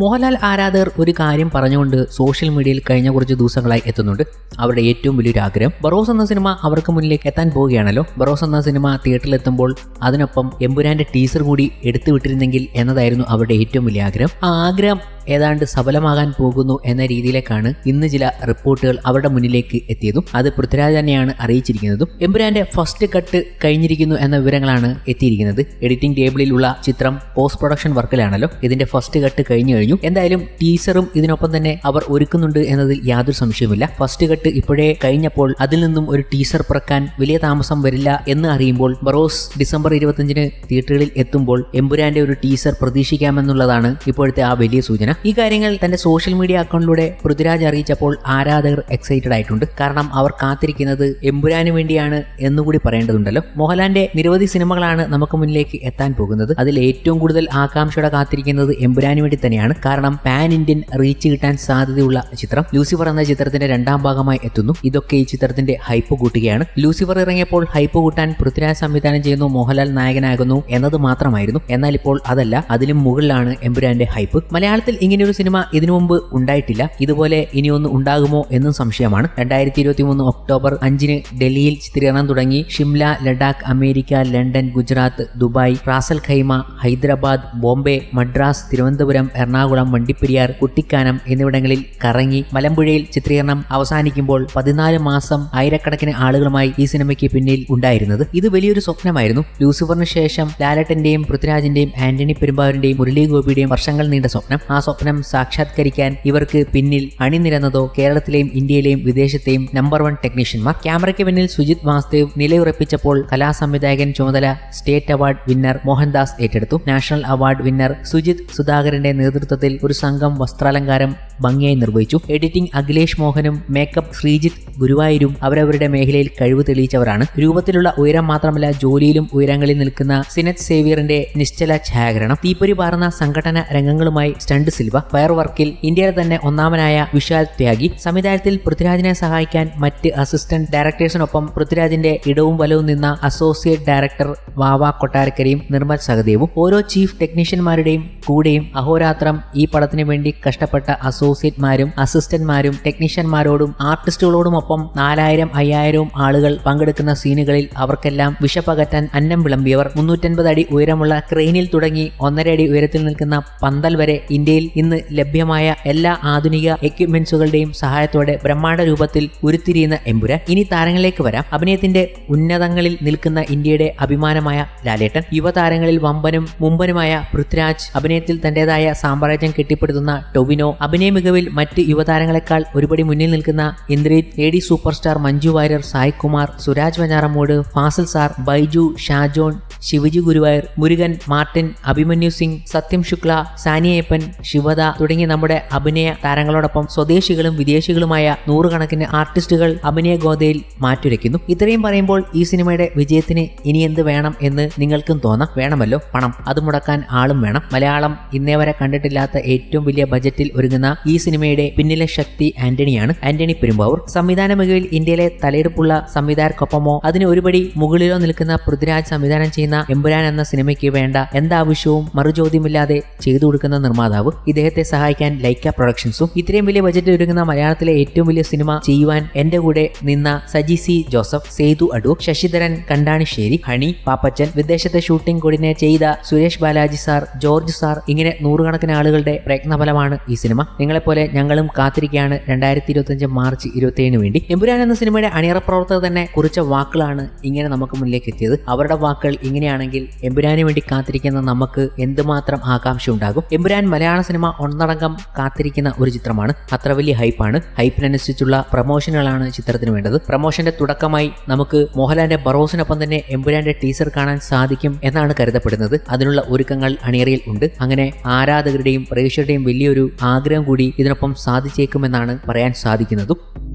മോഹൻലാൽ ആരാധകർ ഒരു കാര്യം പറഞ്ഞുകൊണ്ട് സോഷ്യൽ മീഡിയയിൽ കഴിഞ്ഞ കുറച്ച് ദിവസങ്ങളായി എത്തുന്നുണ്ട്. അവരുടെ ഏറ്റവും വലിയൊരു ആഗ്രഹം ബറോസ് എന്ന സിനിമ അവർക്ക് മുന്നിലേക്ക് എത്താൻ പോവുകയാണല്ലോ. ബറോസ് എന്ന സിനിമ തിയേറ്ററിൽ എത്തുമ്പോൾ അതിനൊപ്പം എമ്പുരാന്റെ ടീസർ കൂടി എടുത്തു വിട്ടിരുന്നെങ്കിൽ എന്നതായിരുന്നു അവരുടെ ഏറ്റവും വലിയ ആഗ്രഹം. ആ ആഗ്രഹം ഏതാണ്ട് സഫലമാകാൻ പോകുന്നു എന്ന രീതിയിലേക്കാണ് ഇന്ന് ചില റിപ്പോർട്ടുകൾ അവരുടെ മുന്നിലേക്ക് എത്തിയതും അത് പൃഥ്വിരാജ് തന്നെയാണ് അറിയിച്ചിരിക്കുന്നതും. എമ്പുരാന്റെ ഫസ്റ്റ് കട്ട് കഴിഞ്ഞിരിക്കുന്നു എന്ന വിവരങ്ങളാണ് എത്തിയിരിക്കുന്നത്. എഡിറ്റിംഗ് ടേബിളിലുള്ള ചിത്രം പോസ്റ്റ് പ്രൊഡക്ഷൻ വർക്കിലാണല്ലോ ഇതിന്റെ ഫസ്റ്റ് കട്ട് കഴിഞ്ഞു കഴിഞ്ഞു. എന്തായാലും ടീസറും ഇതിനൊപ്പം തന്നെ അവർ ഒരുക്കുന്നുണ്ട് എന്നതിൽ യാതൊരു സംശയവുമില്ല. ഫസ്റ്റ് കട്ട് ഇപ്പോഴേ കഴിഞ്ഞപ്പോൾ അതിൽ നിന്നും ഒരു ടീസർ പിറക്കാൻ വലിയ താമസം വരില്ല എന്ന് അറിയുമ്പോൾ ബറോസ് ഡിസംബർ ഇരുപത്തിയഞ്ചിന് തിയേറ്ററുകളിൽ എത്തുമ്പോൾ എമ്പുരാന്റെ ഒരു ടീസർ പ്രതീക്ഷിക്കാമെന്നുള്ളതാണ് ഇപ്പോഴത്തെ ആ വലിയ സൂചന. ഈ കാര്യങ്ങൾ തന്റെ സോഷ്യൽ മീഡിയ അക്കൗണ്ടിലൂടെ പൃഥ്വിരാജ് അറിയിച്ചപ്പോൾ ആരാധകർ എക്സൈറ്റഡ് ആയിട്ടുണ്ട്. കാരണം അവർ കാത്തിരിക്കുന്നത് എമ്പുരാന് വേണ്ടിയാണ് എന്നുകൂടി പറയേണ്ടതുണ്ടല്ലോ. മോഹൻലാലിന്റെ നിരവധി സിനിമകളാണ് നമുക്ക് മുന്നിലേക്ക് എത്താൻ പോകുന്നത്. അതിൽ ഏറ്റവും കൂടുതൽ ആകാംക്ഷയോടെ കാത്തിരിക്കുന്നത് എമ്പുരാന് വേണ്ടി തന്നെയാണ്. കാരണം പാൻ ഇന്ത്യൻ റീച്ച് കിട്ടാൻ സാധ്യതയുള്ള ചിത്രം. ലൂസിഫർ എന്ന ചിത്രത്തിന്റെ രണ്ടാം ഭാഗമായി എത്തുന്നു. ഇതൊക്കെ ഈ ചിത്രത്തിന്റെ ഹൈപ്പ് കൂട്ടുകയാണ്. ലൂസിഫർ ഇറങ്ങിയപ്പോൾ ഹൈപ്പ് കൂട്ടാൻ പൃഥ്വിരാജ് സംവിധാനം ചെയ്യുന്നു മോഹൻലാൽ നായകനാകുന്നു എന്നത് മാത്രമായിരുന്നു. എന്നാൽ ഇപ്പോൾ അതല്ല അതിലും മുകളിലാണ് എമ്പുരാന്റെ ഹൈപ്പ് മലയാളത്തിൽ ഇങ്ങനെയൊരു സിനിമ ഇതിനു മുമ്പ് ഉണ്ടായിട്ടില്ല. ഇതുപോലെ ഇനിയൊന്ന് ഉണ്ടാകുമോ എന്നും സംശയമാണ്. രണ്ടായിരത്തി ഇരുപത്തി മൂന്ന് ഒക്ടോബർ അഞ്ചിന് ഡൽഹിയിൽ ചിത്രീകരണം തുടങ്ങി. Shimla Ladakh America London Gujarat Dubai Ras al Khaimah Hyderabad Bombay Madras Thiruvananthapuram Ernakulam Vandiperiyar Kuttikkanam എന്നിവിടങ്ങളിൽ കറങ്ങി മലമ്പുഴയിൽ ചിത്രീകരണം അവസാനിക്കുമ്പോൾ പതിനാല് മാസം ആയിരക്കണക്കിന് ആളുകളുമായി ഈ സിനിമയ്ക്ക് പിന്നിൽ ഉണ്ടായിരുന്നത്. ഇത് വലിയൊരു സ്വപ്നമായിരുന്നു. ലൂസിഫറിന് ശേഷം ലാലട്ടന്റെയും പൃഥ്വിരാജിന്റെയും ആന്റണി പെരുമ്പാവൂരിന്റെയും മുരളി ഗോപിയുടെയും വർഷങ്ങൾ നീണ്ട സ്വപ്നം. ആ സ്വപ്നം സാക്ഷാത്കരിക്കാൻ ഇവർക്ക് പിന്നിൽ അണിനിരന്നതോ കേരളത്തിലെയും ഇന്ത്യയിലെയും വിദേശത്തെയും നമ്പർ വൺ ടെക്നീഷ്യന്മാർ ക്യാമറയ്ക്ക് പിന്നിൽ സുജിത് വാസ്തേവ് നിലയുറപ്പിച്ചപ്പോൾ കലാസംവിധായകൻ ചുമതല സ്റ്റേറ്റ് അവാർഡ് വിന്നർ മോഹൻദാസ് ഏറ്റെടുത്തു. നാഷണൽ അവാർഡ് വിന്നർ സുജിത് സുധാകരന്റെ നേതൃത്വത്തിൽ ഒരു സംഘം വസ്ത്രാലങ്കാരം ഭംഗിയായി നിർവഹിച്ചു. എഡിറ്റിംഗ് അഖിലേഷ് മോഹനും മേക്കപ്പ് ശ്രീജിത്ത് ഗുരുവായൂരും അവരവരുടെ മേഖലയിൽ കഴിവ് തെളിയിച്ചവരാണ്. രൂപത്തിലുള്ള ഉയരം മാത്രമല്ല ജോലിയിലും ഉയരങ്ങളിൽ നിൽക്കുന്ന സിനറ്റ് സേവിയറിന്റെ നിശ്ചല ഛായാഗ്രഹണം. തീപ്പൊരി പാർന്ന സംഘടന രംഗങ്ങളുമായി സ്റ്റണ്ട് സിൽവ ഫയർ വർക്കിൽ ഇന്ത്യയിലെ തന്നെ ഒന്നാമനായ വിശാൽ ത്യാഗി. സംവിധാനത്തിൽ പൃഥ്വിരാജിനെ സഹായിക്കാൻ മറ്റ് അസിസ്റ്റന്റ് ഡയറക്ടേഴ്സിനൊപ്പം പൃഥ്വിരാജിന്റെ ഇടവും വലവും നിന്ന അസോസിയേറ്റ് ഡയറക്ടർ വാവ കൊട്ടാരക്കരയും നിർമ്മൽ സഹദേവും ഓരോ ചീഫ് ടെക്നീഷ്യന്മാരുടെയും കൂടെയും അഹോരാത്രം ഈ പടത്തിന് വേണ്ടി കഷ്ടപ്പെട്ട അസോസിയേറ്റ്മാരും അസിസ്റ്റന്റ്മാരും ടെക്നീഷ്യന്മാരോടും ആർട്ടിസ്റ്റുകളോടുമൊപ്പം നാലായിരം അയ്യായിരവും ആളുകൾ പങ്കെടുക്കുന്ന സീനുകളിൽ അവർക്കെല്ലാം വിഷപ്പകറ്റാൻ അന്നം വിളമ്പിയവർ. മുന്നൂറ്റൻപത് അടി ഉയരമുള്ള ക്രെയിനിൽ തുടങ്ങി ഒന്നര അടി ഉയരത്തിൽ നിൽക്കുന്ന പന്തൽ വരെ ഇന്ത്യയിൽ ഇന്ന് ലഭ്യമായ എല്ലാ ആധുനിക എക്യുപ്മെന്റ്സുകളുടെയും സഹായത്തോടെ ബ്രഹ്മാണ്ഡ രൂപത്തിൽ ഉരുത്തിരിയുന്ന എമ്പുരാൻ. ഇനി താരങ്ങളിലേക്ക് വരാം. അഭിനയത്തിന്റെ ഉന്നതങ്ങളിൽ നിൽക്കുന്ന ഇന്ത്യയുടെ അഭിമാനമായ ലാലേട്ടൻ യുവതാരങ്ങളിൽ വമ്പനും മുമ്പനുമായ പൃഥ്വിരാജ് അഭിനയത്തിൽ തന്റേതായ സാമ്രാജ്യം കെട്ടിപ്പടുത്തുന്ന ടൊവിനോ അഭിനയ മികവിൽ മറ്റ് യുവതാരങ്ങളെക്കാൾ ഒരുപടി മുന്നിൽ നിൽക്കുന്ന ഇന്ദ്രീത് A D super star Manju Warrier Sai Kumar Suraj Venjaramoodu Fazil sir Baiju Shajohn Sivaji Guruvayoor Murugan Martin Abhimanyu Singh Sathyam Shukla Saniyappan Shivada തുടങ്ങിയ നമ്മുടെ അഭിനയ താരങ്ങളോടൊപ്പം സ്വദേശികളും വിദേശികളുമായ നൂറുകണക്കിന് ആർട്ടിസ്റ്റുകൾ അഭിനയ ഗോതയിൽ മാറ്റുരയ്ക്കുന്നു. ഇത്രയും പറയുമ്പോൾ ഈ സിനിമയുടെ വിജയത്തിന് ഇനി എന്ത് വേണം എന്ന് നിങ്ങൾക്കും തോന്നാം. വേണമല്ലോ? പണം. അത് മുടക്കാൻ ആളും വേണം. മലയാളം ഇന്നേ വരെ കണ്ടിട്ടില്ലാത്ത ഏറ്റവും വലിയ ബജറ്റിൽ ഒരുങ്ങുന്ന ഈ സിനിമയുടെ പിന്നിലെ ശക്തി ആന്റണിയാണ്. ആന്റണി പെരുമ്പാവൂർ. സംവിധാന മികവിൽ ഇന്ത്യയിലെ തലയെടുപ്പുള്ള സംവിധായകർക്കൊപ്പമോ അതിന് ഒരുപടി മുകളിലോ നിൽക്കുന്ന പൃഥ്വിരാജ് സംവിധാനം ചെയ്യുന്ന എമ്പുരാൻ എന്ന സിനിമയ്ക്ക് വേണ്ട എന്താവശ്യവും മറുചോദ്യമില്ലാതെ ചെയ്തു കൊടുക്കുന്ന നിർമ്മാതാവ് ഇദ്ദേഹത്തെ സഹായിക്കാൻ ലൈക്ക പ്രൊഡക്ഷൻസും ഇത്രയും വലിയ ബജറ്റ് ഒരുങ്ങുന്ന മലയാളത്തിലെ ഏറ്റവും വലിയ സിനിമ ചെയ്യുവാൻ എന്റെ കൂടെ നിന്ന സജി സി ജോസഫ് സേതു അടൂർ ശശിധരൻ കണ്ടാണിശ്ശേരി ഹണി പാപ്പച്ചൻ വിദേശത്തെ ഷൂട്ടിംഗ് കോർഡിനേറ്റ് ചെയ്ത സുരേഷ് ബാലാജി സാർ ജോർജ് സാർ ഇങ്ങനെ നൂറുകണക്കിന് ആളുകളുടെ പ്രയത്നഫലമാണ് ഈ സിനിമ. നിങ്ങളെപ്പോലെ ഞങ്ങളും കാത്തിരിക്കുകയാണ് രണ്ടായിരത്തി ഇരുപത്തിയഞ്ച് മാർച്ച് ഇരുപത്തിയേഴിന് വേണ്ടി. എമ്പുരാൻ എന്ന സിനിമയുടെ അണിയറ പ്രവർത്തകർ തന്നെ കുറിച്ച വാക്കുകളാണ് ഇങ്ങനെ നമുക്ക് മുന്നിലേക്ക് എത്തിയത്. അവരുടെ വാക്കുകൾ ഇങ്ങനെയാണെങ്കിൽ എമ്പുരാന് വേണ്ടി കാത്തിരിക്കുന്ന നമുക്ക് എന്തുമാത്രം ആകാംക്ഷ ഉണ്ടാകും എമ്പുരാൻ മലയാള സിനിമ ഒന്നടങ്കം കാത്തിരിക്കുന്ന ഒരു ചിത്രമാണ്. അത്ര വലിയ ഹൈപ്പാണ്. ഹൈപ്പിനനുസരിച്ചുള്ള പ്രൊമോഷനുകളാണ് ചിത്രത്തിന് വേണ്ടത്. പ്രൊമോഷന്റെ തുടക്കമായി നമുക്ക് മോഹൻലാലിന്റെ ബറോസിനൊപ്പം തന്നെ എമ്പുരാന്റെ ടീസർ കാണാൻ സാധിക്കും എന്നാണ് കരുതപ്പെടുന്നത്. അതിനുള്ള ഒരുക്കങ്ങൾ അണിയറയിൽ ഉണ്ട്. അങ്ങനെ ആരാധകരുടെയും പ്രേക്ഷകരുടെയും വലിയൊരു ആഗ്രഹം കൂടി ഇതിനൊപ്പം സാധിച്ചേക്കുമെന്നാണ് പറയാൻ സാധിക്കുന്നതും.